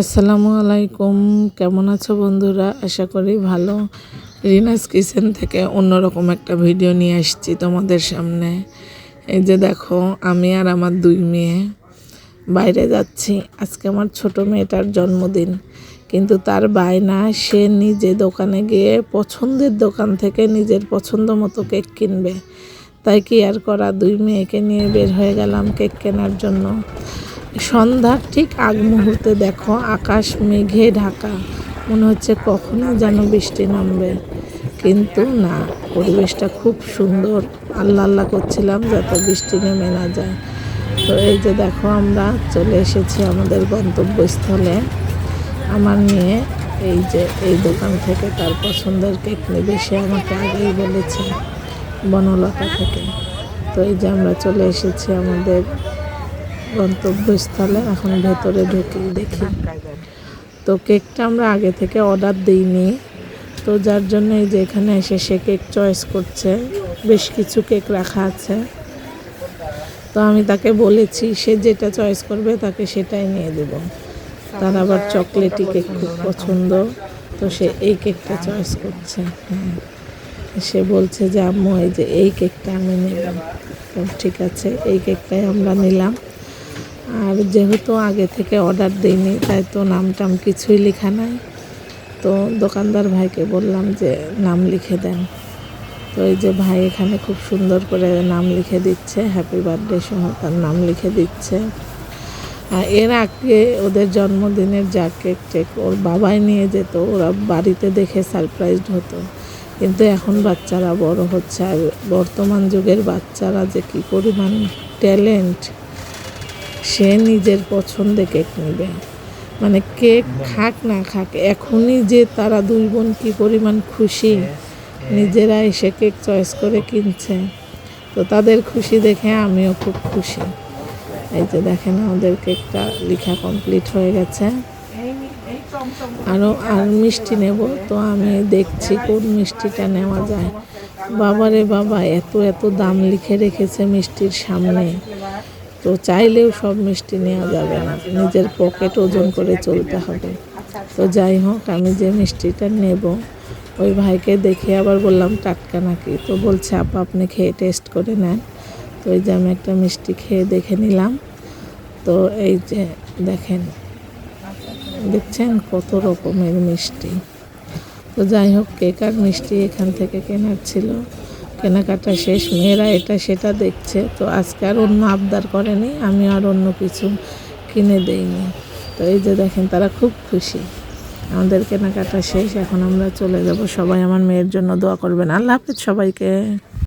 আসসালামু আলাইকুম। কেমন আছো বন্ধুরা? আশা করি ভালো। রিনাস কিচেন থেকে অন্যরকম একটা ভিডিও নিয়ে আসছি তোমাদের সামনে। এই যে দেখো, আমি আর আমার দুই মেয়ে বাইরে যাচ্ছি। আজকে আমার ছোট মেয়েটার জন্মদিন। কিন্তু তার বায়না, সে নিজে দোকানে গিয়ে পছন্দের দোকান থেকে নিজের পছন্দ মতো কেক কিনবে। তাই কি আর করা? দুই মেয়েকে নিয়ে বের হয়ে গেলাম কেক কেনার জন্য। সন্ধ্যার ঠিক আগ মুহূর্তে দেখো, আকাশ, মেঘে ঢাকা। মনে হচ্ছে কখনই যেন বৃষ্টি নামবে। কিন্তু না, পরিবেশটা খুব সুন্দর। আল্লাহ আল্লাহ করছিলাম যাতে বৃষ্টি নেমে না যায়। তো এই যে দেখো আমরা চলে এসেছি আমাদের গন্তব্যস্থলে। আমার মেয়ে এই যে এই দোকান থেকে তার পছন্দের কেক নেবে, সে আমাকে আগেই বলেছে, বনলতা থেকে। তো এই যে আমরা চলে এসেছি আমাদের গন্তব্যস্থলে এখন ভেতরে ঢুকি দেখি। তো কেকটা আমরা আগে থেকে অর্ডার দিইনি। তো যার জন্য এই যে এখানে এসে সে কেক চয়েস করছে, বেশ কিছু কেক রাখা আছে। তো আমি তাকে বলেছি, সে যেটা চয়েস করবে তাকে সেটাই নিয়ে দেব। তার আবার চকলেটি কেক খুব পছন্দ, তো সে এই কেকটা চয়েস করছে। সে বলছে যে, আম্মু, এই যে এই কেকটা আমি নিলাম। ঠিক আছে, এই কেকটাই আমরা নিলাম। আর যেহেতু আগে থেকে অর্ডার দিইনি, তাই তো নাম টাম কিছুই লেখা নাই। তো দোকানদার ভাইকে বললাম যে, নাম লিখে দেন। তো এই যে ভাই এখানে খুব সুন্দর করে নাম লিখে দিচ্ছে হ্যাপি বার্থডে সহ তার নাম লিখে দিচ্ছে। আর এর আগে ওদের জন্মদিনের যা কেক টেক ওর বাবাই নিয়ে যেত, ওরা বাড়িতে দেখে সারপ্রাইজড হতো। কিন্তু এখন বাচ্চারা বড় হচ্ছে, আর বর্তমান যুগের বাচ্চারা যে কী পরিমাণ ট্যালেন্ট সে নিজের পছন্দে কেক নেবে। মানে কেক খাক না খাক এখনই যে তারা দুই বোন কী পরিমাণ খুশি নিজেরা এসে কেক চয়েস করে কিনছে। তো তাদের খুশি দেখে আমিও খুব খুশি। এই যে দেখেন আমাদের কেকটা লেখা কমপ্লিট হয়ে গেছে। আরও আর মিষ্টি নেব তো আমি দেখছি কোন মিষ্টিটা নেওয়া যায়। বাবারে বাবা এত এত দাম লিখে রেখেছে মিষ্টির সামনে। তো চাইলেও সব মিষ্টি নেওয়া যাবে না। নিজের পকেট ওজন করে চলতে হবে। তো যাই হোক, আমি যে মিষ্টিটা নেব, ওই ভাইকে দেখে আবার বললাম, টাটকা নাকি? তো বলছে, আপা, আপনি খেয়ে টেস্ট করে নেন। তো এই যে আমি একটা মিষ্টি খেয়ে দেখে নিলাম। তো এই যে দেখেন, দেখছেন কত রকমের মিষ্টি। তো যাই হোক কেক আর মিষ্টি এখান থেকে কেনার ছিল? কেনাকাটা শেষ, মেয়েরা এটা সেটা দেখছে। তো আজকে আর অন্য আবদার করেনি, আমি আর অন্য কিছু কিনে দেইনি। তো এই যে দেখেন, তারা খুব খুশি। আমাদের কেনাকাটা শেষ, এখন আমরা চলে যাব। সবাই আমার মেয়ের জন্য দোয়া করবেন। আল্লাহ হাফিজ সবাইকে।